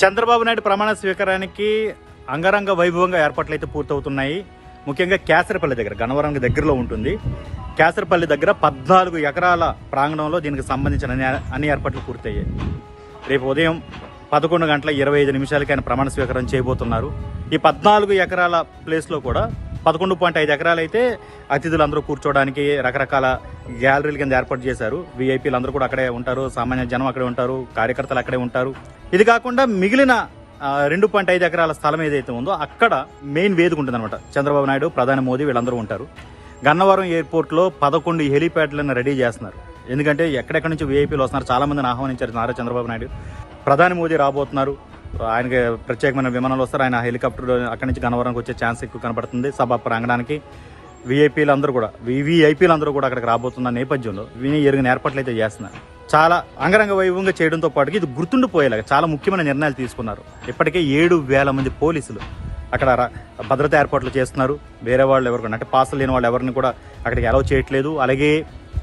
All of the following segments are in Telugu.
చంద్రబాబు నాయుడు ప్రమాణ స్వీకారానికి అంగరంగ వైభవంగా ఏర్పాట్లు అయితే పూర్తవుతున్నాయి. ముఖ్యంగా కేసరపల్లి దగ్గర గన్నవరం దగ్గరలో ఉంటుంది. కేసరపల్లి దగ్గర పద్నాలుగు ఎకరాల ప్రాంగణంలో దీనికి సంబంధించిన అన్ని అన్ని ఏర్పాట్లు పూర్తయ్యాయి. రేపు ఉదయం పదకొండు గంటల ఇరవై ఐదు నిమిషాలకి ఆయన ప్రమాణ స్వీకారం చేయబోతున్నారు. ఈ పద్నాలుగు ఎకరాల ప్లేస్లో కూడా పదకొండు పాయింట్ ఐదు ఎకరాలు అయితే అతిథులు అందరూ కూర్చోవడానికి రకరకాల గ్యాలరీల కింద ఏర్పాటు చేశారు. వీఐపీలు అందరూ కూడా అక్కడే ఉంటారు. సామాన్య జనం అక్కడే ఉంటారు. కార్యకర్తలు అక్కడే ఉంటారు. ఇది కాకుండా మిగిలిన రెండు పాయింట్ ఐదు ఎకరాల స్థలం ఏదైతే ఉందో అక్కడ మెయిన్ వేదిక ఉంటుంది అనమాట చంద్రబాబు నాయుడు ప్రధాని మోదీ వీళ్ళందరూ ఉంటారు. గన్నవరం ఎయిర్పోర్ట్లో పదకొండు హెలీప్యాడ్లను రెడీ చేస్తున్నారు. ఎందుకంటే ఎక్కడెక్కడి నుంచి వీఐపీలు వస్తున్నారు చాలామందిని ఆహ్వానించారు నారా చంద్రబాబు నాయుడు. ప్రధాని మోదీ రాబోతున్నారు. ఆయనకి ప్రత్యేకమైన విమానాలు వస్తారు. ఆయన హెలికాప్టర్ అక్కడి నుంచి గన్నవరంకి వచ్చే ఛాన్స్ ఎక్కువ కనబడుతుంది. సభ ప్రాంగణానికి విఐపీలు అందరూ కూడా వివిఐపీలు అందరూ కూడా అక్కడికి రాబోతున్న నేపథ్యంలో విని ఎరిగిన ఏర్పాట్లు అయితే చేస్తున్నారు. చాలా అంగరంగ వైభవంగా చేయడంతో పాటు ఇది గుర్తుండిపోయేలాగా చాలా ముఖ్యమైన నిర్ణయాలు తీసుకున్నారు. ఇప్పటికే ఏడు వేల మంది పోలీసులు అక్కడ భద్రతా ఏర్పాట్లు చేస్తున్నారు. వేరే వాళ్ళు ఎవరు అంటే పాసులు లేని వాళ్ళు ఎవరిని కూడా అక్కడికి అలౌ చేయట్లేదు. అలాగే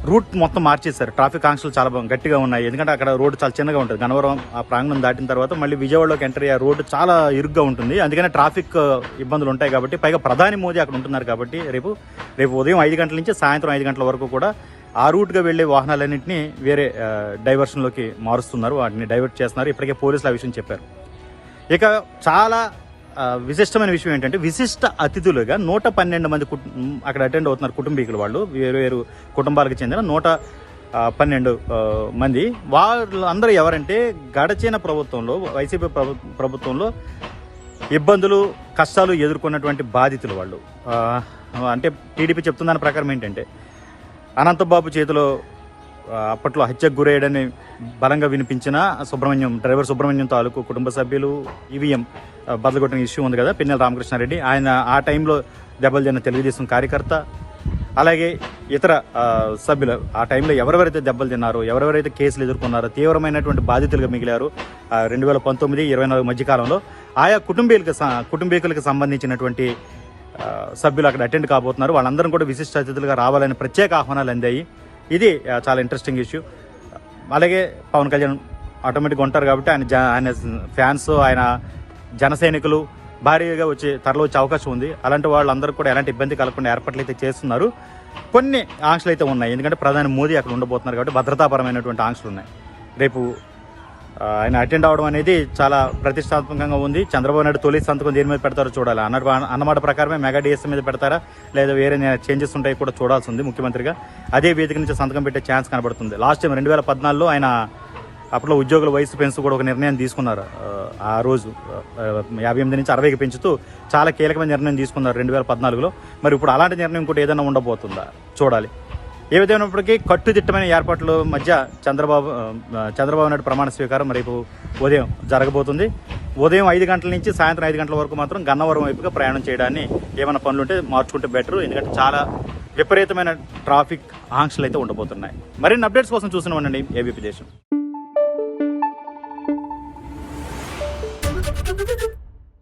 రూట్ మొత్తం మార్చేశారు. ట్రాఫిక్ ఆంక్షలు చాలా బాగా గట్టిగా ఉన్నాయి. ఎందుకంటే అక్కడ రోడ్డు చాలా చిన్నగా ఉంటుంది. గన్నవరం ఆ ప్రాంగణం దాటిన తర్వాత మళ్ళీ విజయవాడలోకి ఎంటర్ అయ్యే రోడ్డు చాలా ఇరుగ్గా ఉంటుంది. అందుకనే ట్రాఫిక్ ఇబ్బందులు ఉంటాయి కాబట్టి పైగా ప్రధాని మోదీ అక్కడ ఉంటున్నారు కాబట్టి రేపు రేపు ఉదయం ఐదు గంటల నుంచి సాయంత్రం ఐదు గంటల వరకు కూడా ఆ రూట్గా వెళ్ళే వాహనాలన్నింటినీ వేరే డైవర్షన్లోకి మారుస్తున్నారు. వాటిని డైవర్ట్ చేస్తున్నారు. ఇప్పటికే పోలీసులు ఆ విషయం చెప్పారు. ఇక చాలా విశిష్టమైన విషయం ఏంటంటే విశిష్ట అతిథులుగా నూట పన్నెండు మంది అక్కడ అటెండ్ అవుతున్నారు కుటుంబీకులు వాళ్ళు. వేరు వేరు కుటుంబాలకు చెందిన నూట పన్నెండు మంది. వాళ్ళు అందరూ ఎవరంటే గడచిన ప్రభుత్వంలో వైసీపీ ప్రభు- ప్రభుత్వంలో ఇబ్బందులు కష్టాలు ఎదుర్కొన్నటువంటి బాధితులు వాళ్ళు. అంటే టీడీపీ చెప్తున్న దాని ప్రకారం ఏంటంటే అనంతబాబు చేతిలో అప్పట్లో హత్యకు గురయ్యాడని బలంగా వినిపించిన సుబ్రహ్మణ్యం డ్రైవర్ సుబ్రహ్మణ్యం తాలూకు కుటుంబ సభ్యులు ఈవీఎం బదలగొట్టిన ఇష్యూ ఉంది కదా పిన్నెల రామకృష్ణారెడ్డి. ఆయన ఆ టైంలో దెబ్బలు తిన్న తెలుగుదేశం కార్యకర్త అలాగే ఇతర సభ్యులు. ఆ టైంలో ఎవరెవరైతే దెబ్బలు తిన్నారో ఎవరెవరైతే కేసులు ఎదుర్కొన్నారో తీవ్రమైనటువంటి బాధితులుగా మిగిలారు రెండు వేల పంతొమ్మిది ఇరవై నాలుగు మధ్యకాలంలో. ఆయా కుటుంబీకులకు స- కుటుంబీకులకు సంబంధించినటువంటి సభ్యులు అక్కడ అటెండ్ కాబోతున్నారు. వాళ్ళందరం కూడా విశిష్ట అతిథులుగా రావాలని ప్రత్యేక ఆహ్వానాలు అందాయి. ఇది చాలా ఇంట్రెస్టింగ్ ఇష్యూ అలాగే పవన్ కళ్యాణ్ ఆటోమేటిక్గా ఉంటారు కాబట్టి ఆయన జ ఆయన ఫ్యాన్స్ ఆయన జన సైనికులు భారీగా వచ్చి తరలి వచ్చే అవకాశం ఉంది. అలాంటి వాళ్ళందరూ కూడా ఎలాంటి ఇబ్బంది కలగకుండా ఏర్పాట్లు అయితే చేస్తున్నారు. కొన్ని ఆంక్షలు అయితే ఉన్నాయి. ఎందుకంటే ప్రధాని మోదీ అక్కడ ఉండబోతున్నారు కాబట్టి భద్రతాపరమైనటువంటి ఆంక్షలు ఉన్నాయి. రేపు ఆయన అటెండ్ అవడం అనేది చాలా ప్రతిష్టాత్మకంగా ఉంది. చంద్రబాబు నాయుడు తొలి సంతకం దేని మీద పెడతారో చూడాలి. అన్నట్టు అన్నమాట ప్రకారమే మెగా డిఎస్ఎం మీద పెడతారా? లేదా వేరే చేంజెస్ ఉంటాయి కూడా చూడాల్సి ఉంది ముఖ్యమంత్రిగా. అదే వేదిక నుంచి సంతకం పెట్టే ఛాన్స్ కనబడుతుంది. లాస్ట్ టైం రెండు వేల పద్నాలుగులో ఆయన అప్పట్లో ఉద్యోగుల వయసు పెంచుతూ కూడా ఒక నిర్ణయం తీసుకున్నారు. ఆ, రోజు యాభై ఎనిమిది నుంచి అరవైకి పెంచుతూ చాలా కీలకమైన నిర్ణయం తీసుకున్నారు రెండు వేల పద్నాలుగులో. మరి ఇప్పుడు అలాంటి నిర్ణయం కూడా ఏదైనా ఉండబోతుందా? చూడాలి. ఏ ఉన్నప్పటికీ కట్టుదిట్టమైన ఏర్పాట్ల మధ్య చంద్రబాబు చంద్రబాబు నాయుడు ప్రమాణ స్వీకారం రేపు ఉదయం జరగబోతుంది. ఉదయం ఐదు గంటల నుంచి సాయంత్రం ఐదు గంటల వరకు మాత్రం గన్నవరం వైపుగా ప్రయాణం చేయడాన్ని ఏమైనా పనులుంటే మార్చుకుంటే బెటర్. ఎందుకంటే చాలా విపరీతమైన ట్రాఫిక్ ఆంక్షలు అయితే ఉండబోతున్నాయి. మరిన్ని అప్డేట్స్ కోసం చూసిన ఏబీపీ దేశం.